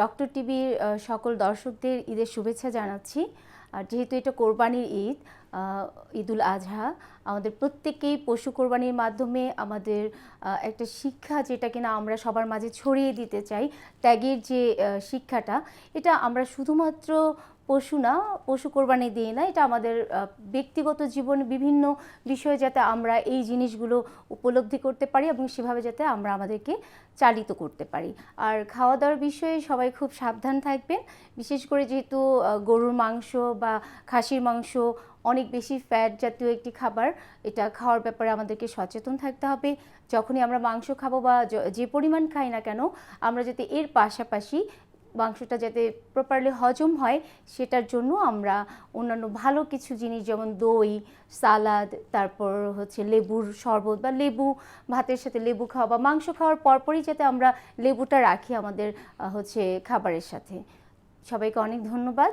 Doctor টিভির সকল দর্শকদের ঈদের শুভেচ্ছা জানাচ্ছি। আর যেহেতু এটা কোরবানির ঈদ ঈদুল আজহা। আমাদের প্রত্যেকেই পশু কোরবানির মাধ্যমে আমাদের একটা শিক্ষা যেটা কিনা আমরা সবার মাঝে ছড়িয়ে দিতে চাই, ত্যাগের যে শিক্ষাটা, এটা আমরা শুধুমাত্র পশু না, পশু কোরবানি দিয়ে না, এটা আমাদের ব্যক্তিগত জীবনে বিভিন্ন বিষয়ে যাতে আমরা এই জিনিসগুলো উপলব্ধি করতে পারি এবং সেভাবে যাতে আমরা আমাদেরকে চালিত করতে পারি। আর খাওয়া দাওয়ার বিষয়ে সবাই খুব সাবধান থাকবেন। বিশেষ করে যেহেতু গরুর মাংস বা খাসির মাংস অনেক বেশি ফ্যাট জাতীয় একটি খাবার। এটা খাওয়ার ব্যাপারে আমাদেরকে সচেতন থাকতে হবে। যখনই আমরা মাংস খাব বা যে পরিমাণ খাই না কেন, আমরা যাতে এর পাশাপাশি মাংসটা যাতে প্রপারলি হজম হয়, সেটার জন্য আমরা অন্যান্য ভালো কিছু জিনিস যেমন দই, সালাদ, তারপর হচ্ছে লেবুর শরবত বা লেবু, ভাতের সাথে লেবু খাওয়া বা মাংস খাওয়ার পরপরই যাতে আমরা লেবুটা রাখি আমাদের হচ্ছে খাবারের সাথে। সবাইকে অনেক ধন্যবাদ।